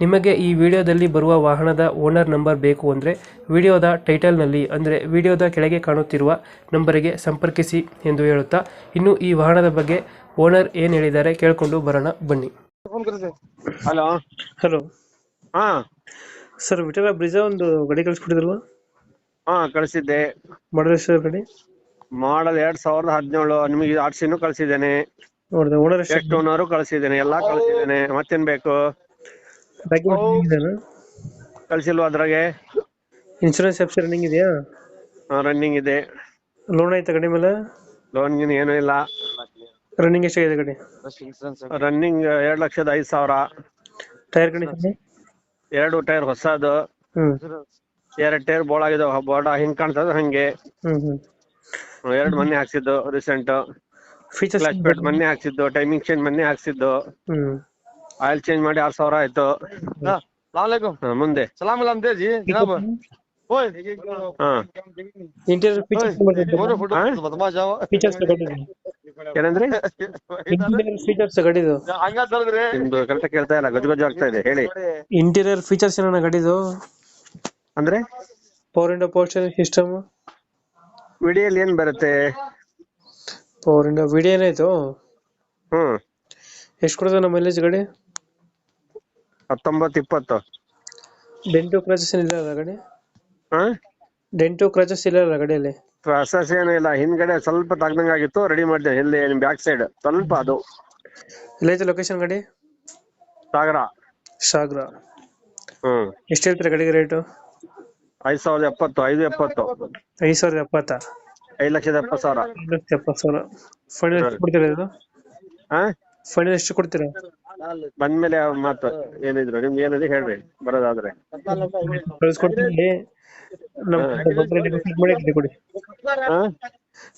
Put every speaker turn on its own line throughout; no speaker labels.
ನಿಮಗೆ ಈ ವಿಡಿಯೋದಲ್ಲಿ ಬರುವ ವಾಹನದ ಓನರ್ ನಂಬರ್ ಬೇಕು ಅಂದರೆ ವಿಡಿಯೋದ ಟೈಟಲ್ನಲ್ಲಿ ಅಂದರೆ ವಿಡಿಯೋದ ಕೆಳಗೆ ಕಾಣುತ್ತಿರುವ ನಂಬರಿಗೆ ಸಂಪರ್ಕಿಸಿ ಎಂದು ಹೇಳುತ್ತಾ ಇನ್ನು ಈ ವಾಹನದ ಬಗ್ಗೆ ಓನರ್ ಏನು ಹೇಳಿದ್ದಾರೆ ಕೇಳಿಕೊಂಡು ಬರೋಣ ಬನ್ನಿ.
ಹಲೋ.
ಹಲೋ.
ಹಾ.
ಸರ್ ವಿಠಲ ಬ್ರಿಜ ಒಂದು ಗಾಡಿ ಕಳಿಸ್ಕೊಟ್ಟಿದ್ರಲ್ವ?
ಹಾ ಕಳಿಸಿದ್ದೆ.
ಮಾಡಲ್ ಸರ್ ಗಡಿ?
ಮಾಡಲ್ ಎರಡ್ ಸಾವಿರದ ಹದಿನೇಳು. ನಿಮಗೆ ಆರ್ಸಿನೂ ಕಳಿಸಿದ್ದೇನೆ.
ನೋಡಿದೆ ಓನರ್ ಎಷ್ಟು?
ಓನರು ಕಳಿಸಿದ್ದೇನೆ. ಎಲ್ಲಾ ಕಳಿಸಿದ್ದೇನೆ. ಮತ್ತೇನ್ ಬೇಕು?
ಡಾಕ್ಯುಮೆಂಟ್
ಕಳಿಸಿಲ್ವಾ ಅದ್ರಾಗೆ?
ಇನ್ಶೂರೆನ್ಸ್ ಎಫ್ಸಿ ರನ್ನಿಂಗ್ ಇದೆಯಾ?
ರನ್ನಿಂಗ್ ಇದೆ.
ಲೋನ್ ಐತೆ ಗಾಡಿ ಮೇಲೆ?
ಲೋನ್ ಗಿನ್ ಏನೂ ಇಲ್ಲ.
ರನ್ನಿಂಗ್ ಎಷ್ಟಾಗಿದೆ ಗಾಡಿ
ರನ್ನಿಂಗ್ ಎರಡ್ ಲಕ್ಷದ ಐದ್ ಸಾವಿರ.
ಟೈರ್ ಕಂಡೀಷನ್
ಎರಡು ಟೈರ್ ಹೊಸದು.
ಹ್ಮ್.
ಎರಡು ಟೈರ್ ಆಗಿದೆ ಬೋಡ ಹಿಂಗ್ ಕಾಣ್ತದ ಹಂಗೆ. ಎರಡ್ ಮೊನ್ನೆ ಹಾಕ್ಸಿದ್ದು ರೀಸೆಂಟ್
ಫೀಚರ್ಸ್
ಮೊನ್ನೆ ಹಾಕ್ಸಿದ್ದು ಟೈಮಿಂಗ್ ಚೇಂಜ್ ಮೊನ್ನೆ ಹಾಕ್ಸಿದ್ದು.
ಹ್ಮ್.
ಆಯಿಲ್ ಚೇಂಜ್ ಮಾಡಿ ಆರ್ ಸಾವಿರ ಆಯ್ತು
सलामकुम
ಹಾ, ಮುಂದೆ
सलाम सलाम दे जी जनाब ओए
ಹಾ
ಇಂಟೀರಿಯರ್ ಫೀಚರ್ಸ್
फोटो फोटो
हाँ?
बदमा जाओ
ಫೀಚರ್ಸ್ ಗಾಡಿದು
ಏನಂದ್ರಿ
ಇಂಟೀರಿಯರ್ ಫೀಚರ್ಸ್ ಗಾಡಿದು
ಹಂಗ ತರದ್ರಿ
ನಿಮ್ದು ಕರೆಕ್ಟ್ ಕೇಳ್ತಾ ಇಲ್ಲ ಗಜ ಗಜ ಆಗ್ತಾ ಇದೆ ಹೇಳಿ
ಇಂಟೀರಿಯರ್ ಫೀಚರ್ಸ್ ಏನಣ್ಣ ಗಾಡಿದು
ಅಂದ್ರೆ
power window power steering system
ವಿಡಿಯಲ್ಲಿ ಏನ್ ಬರುತ್ತೆ
ಪವರ್ ಇಂಡೋ ವಿಡಿಯೋ ಏನಾಯ್ತು
ಹ್ಮ್
ಎಷ್ಟು ಕೊಡ್ತದೆ ನಮ್ಮ ಮೈಲೇಜ್ ಗಾಡಿ
ಹತ್ತೊಂಬತ್ತು ಇಪ್ಪತ್ತು.
ಡೆಂಟು ಕ್ರಾಚಸ್ ಇಲ್ಲ ಅಲ್ಲ ಗಾಡಿ?
ಹಾ
ಡೆಂಟು ಕ್ರಾಚಸ್ ಇಲ್ಲ ಅಲ್ಲ ಗಾಡಿಯಲ್ಲಿ?
ಪ್ರಾಸೆಸ್ ಏನು ಇಲ್ಲ. ಹಿಂದ್ಗಡೆ ಸ್ವಲ್ಪ ತಗ್ದಂಗ್ ಆಗಿತ್ತು ರೆಡಿ ಮಾಡಿದೆ. ಇಲ್ಲಿ ನಿಮ್ ಬ್ಯಾಕ್ ಸೈಡ್ ಸ್ವಲ್ಪ ಅದು.
ಎಲ್ಲೈತೆ ಲೊಕೇಶನ್ ಗಡಿ?
ಸಾಗರ.
ಸಾಗರ.
ಹ್ಮ್.
ಎಷ್ಟು ಹೇಳ್ತೀರಾ ಗಾಡಿಗೆ ರೇಟು
ಐದ್ ಸಾವಿರದ ಎಪ್ಪತ್ತು ಐದು ಎಪ್ಪತ್ತು.
ಐದ್ ಸಾವಿರದ ಎಪ್ಪತ್ತ?
ಐದ್ ಲಕ್ಷದ ಎಪ್ಪತ್ತು ಸಾವಿರ.
ಐದು ಲಕ್ಷದ ಎಪ್ಪತ್ತು ಸಾವಿರ. ಫೈನಲ್ ಎಷ್ಟು ಕೊಡ್ತೀರಾ ಇದು?
ಹಾ
ಫೈನಲ್ ಎಷ್ಟು ಕೊಡ್ತೀರಾ?
ಬಂದ್ಮೇಲೆ ಮಾತು ಏನಿದ್ರು ನಿಮ್ಗೆ ಏನಿದೆ ಹೇಳ್ರಿ ಬರೋದಾದ್ರೆ.
ನಮ್ ಕಡೆ ಬಂದ್ರೆ ನೆಗೋಶಿಯೇಟ್ ಮಾಡಿ ಗಾಡಿ ಕೊಡಿ.
ಹಾ?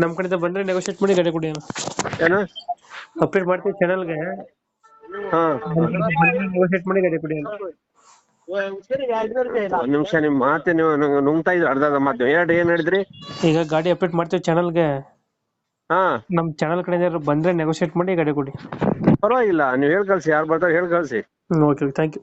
ನಮ್ ಕಡೆಯಿಂದ ಬಂದ್ರೆ ನೆಗೋಷಿಯೇಟ್ ಮಾಡಿ ಗಾಡಿ ಕೊಡಿ
ಏನು?
ಅಪ್ಡೇಟ್ ಮಾಡ್ತೀವಿ ಚಾನಲ್ಗೆ
ಹಾ.
ನೆಗೋಷಿಯೇಟ್ ಮಾಡಿ ಗಾಡಿ ಕೊಡಿ
ಒಂದ್ ನಿಮಿಷ ನಿಮ್ ಮಾತೆ ನೀವು ನಂಗೆ ನುಂಗ್ತಾ ಇದ್ರು ಅರ್ಧ ಅರ್ಧ ಮಾತು. ಎರಡು ಏನ್ ಹೇಳಿದ್ರಿ?
ಈಗ ಗಾಡಿ ಅಪ್ಡೇಟ್ ಮಾಡ್ತೀವಿ ಚಾನಲ್ಗೆ
ಹಾ.
ನಮ್ಮ ಚಾನಲ್ ಕಡೆ ಯಾರು ಬಂದ್ರೆ ನೆಗೋಷಿಯೇಟ್ ಮಾಡಿ ಗಾಡಿ ಕೊಡಿ.
ಪರವಾಗಿಲ್ಲ ನೀವ್ ಹೇಳ್ ಕಳ್ಸಿ ಯಾರು ಬರ್ತಾರೆ ಹೇಳ್ ಕಳ್ಸಿ.
Okay thank you